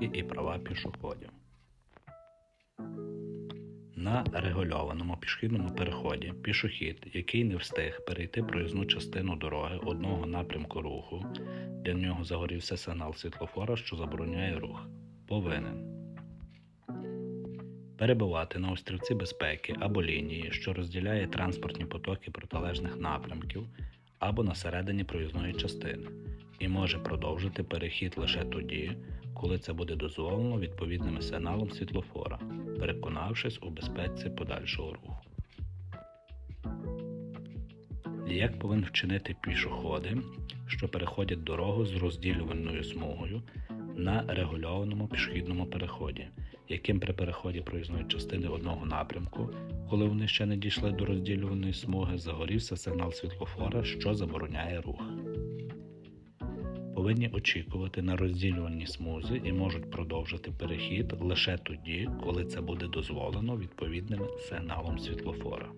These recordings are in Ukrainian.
обов'язки і права пішоходів. На регульованому пішохідному переході пішохід, який не встиг перейти проїзну частину дороги одного напрямку руху, для нього загорівся сигнал світлофора, що забороняє рух, повинен перебувати на острівці безпеки або лінії, що розділяє транспортні потоки протилежних напрямків, або на середині проїзної частини, і може продовжити перехід лише тоді, коли це буде дозволено відповідним сигналом світлофора, переконавшись у безпеці подальшого руху. Як повинен вчинити пішоходи, що переходять дорогу з розділювальною смугою на регульованому пішохідному переході, яким при переході проїзної частини одного напрямку, коли вони ще не дійшли до розділюваної смуги, загорівся сигнал світлофора, що забороняє рух. Повинні очікувати на розділювальній смузі і можуть продовжити перехід лише тоді, коли це буде дозволено відповідним сигналом світлофора.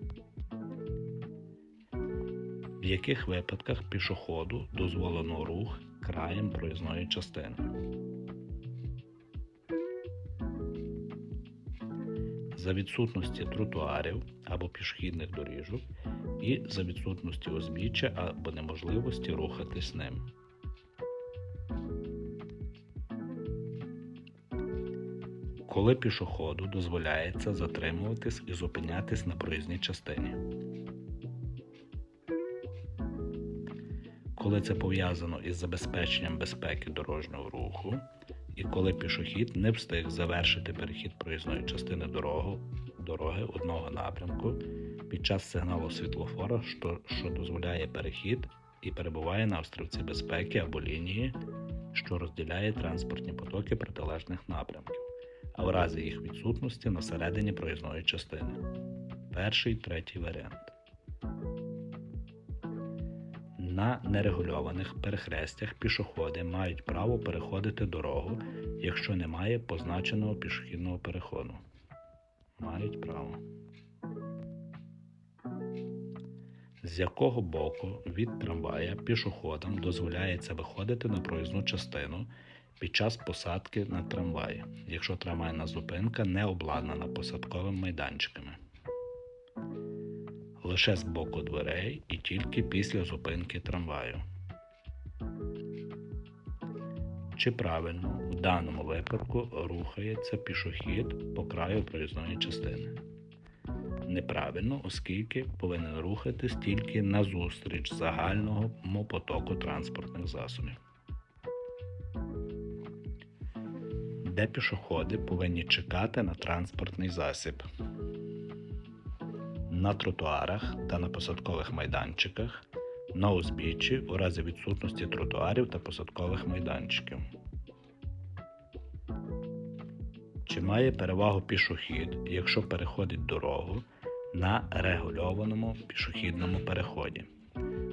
В яких випадках пішоходу дозволено рух краєм проїзної частини? За відсутності тротуарів або пішохідних доріжок і за відсутності узбіччя або неможливості рухатись ним. Коли пішоходу дозволяється затримуватись і зупинятись на проїзній частині. Коли це пов'язано із забезпеченням безпеки дорожнього руху, і коли пішохід не встиг завершити перехід проїзної частини дорогу, дороги одного напрямку під час сигналу світлофора, що, що дозволяє перехід і перебуває на острівці безпеки або лінії, що розділяє транспортні потоки протилежних напрямків, а в разі їх відсутності на середині проїзної частини. Перший третій варіант. На нерегульованих перехрестях пішоходи мають право переходити дорогу, якщо немає позначеного пішохідного переходу. Мають право. З якого боку від трамвая пішоходам дозволяється виходити на проїзну частину під час посадки на трамваї, якщо трамвайна зупинка не обладнана посадковими майданчиками лише з боку дверей і тільки після зупинки трамваю. Чи правильно в даному випадку рухається пішохід по краю проїзної частини? Неправильно, оскільки повинен рухатись тільки назустріч загальному потоку транспортних засобів. Де пішоходи повинні чекати на транспортний засіб на тротуарах та на посадкових майданчиках, на узбіччі у разі відсутності тротуарів та посадкових майданчиків. Чи має перевагу пішохід, якщо переходить дорогу на регульованому пішохідному переході?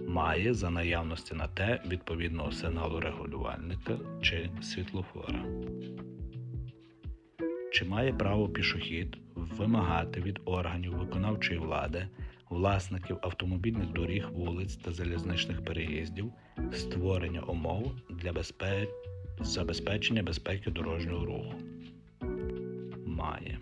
Має за наявності на те відповідного сигналу регулювальника чи світлофора. Чи має право пішохід вимагати від органів виконавчої влади, власників автомобільних доріг, вулиць та залізничних переїздів створення умов для безпе... забезпечення безпеки дорожнього руху? Має.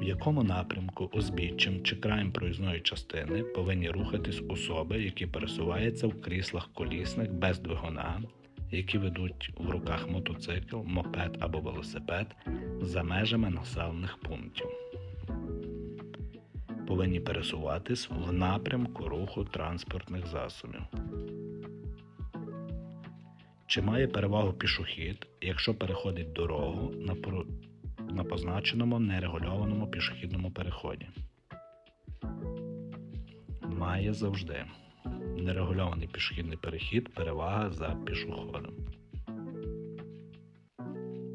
В якому напрямку узбіччям чи краєм проїзної частини повинні рухатись особи, які пересуваються в кріслах колісних без двигуна, які ведуть в руках мотоцикл, мопед або велосипед за межами населених пунктів. Повинні пересуватись в напрямку руху транспортних засобів. Чи має перевагу пішохід, якщо переходить дорогу на, на позначеному нерегульованому пішохідному переході? Має завжди нерегульований пішохідний перехід перевага за пішоходом.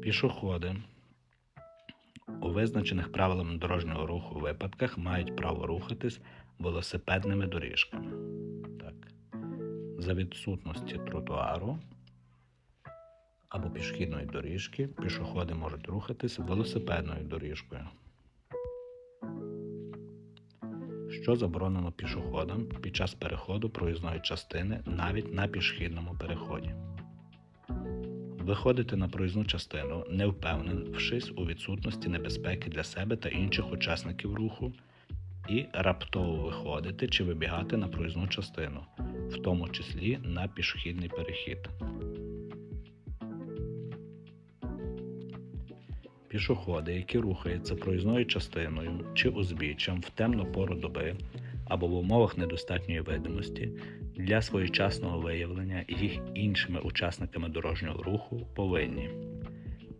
Пішоходи у визначених правилами дорожнього руху випадках мають право рухатись велосипедними доріжками. Так. За відсутності тротуару або пішохідної доріжки пішоходи можуть рухатись велосипедною доріжкою. Що заборонено пішоходам під час переходу проїзної частини навіть на пішохідному переході. Виходити на проїзну частину, не впевнившись у відсутності небезпеки для себе та інших учасників руху, і раптово виходити чи вибігати на проїзну частину, в тому числі на пішохідний перехід. Пішоходи, які рухаються проїзною частиною чи узбіччям в темну пору доби або в умовах недостатньої видимості, для своєчасного виявлення їх іншими учасниками дорожнього руху повинні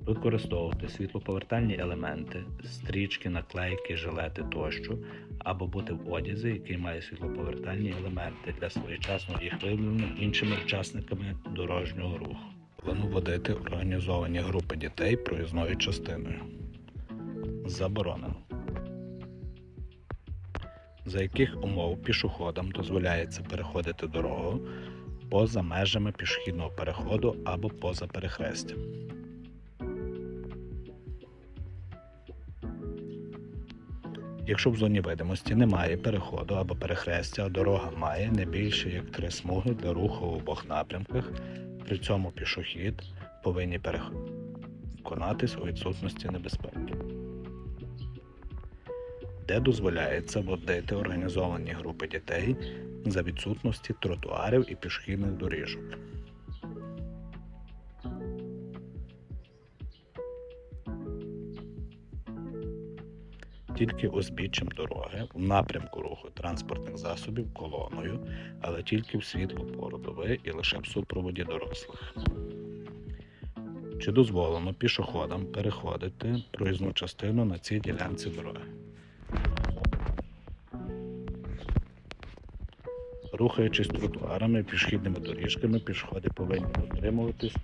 використовувати світлоповертальні елементи, стрічки, наклейки, жилети тощо, або бути в одязі, який має світлоповертальні елементи для своєчасного їх виявлення іншими учасниками дорожнього руху. Повинно водити організовані групи дітей проїзною частиною. Заборонено. За яких умов пішоходам дозволяється переходити дорогу поза межами пішохідного переходу або поза перехрестям. Якщо в зоні видимості немає переходу або перехрестя, а дорога має не більше як три смуги для руху в обох напрямках, при цьому пішохід повинні переконатись у відсутності небезпеки. Де дозволяється водити організовані групи дітей за відсутності тротуарів і пішохідних доріжок. Тільки узбіччям дороги в напрямку руху транспортних засобів колоною, але тільки в світло пору доби і лише в супроводі дорослих. Чи дозволено пішоходам переходити проїзну частину на цій ділянці дороги? Рухаючись тротуарами, пішохідними доріжками, пішоходи повинні дотримуватись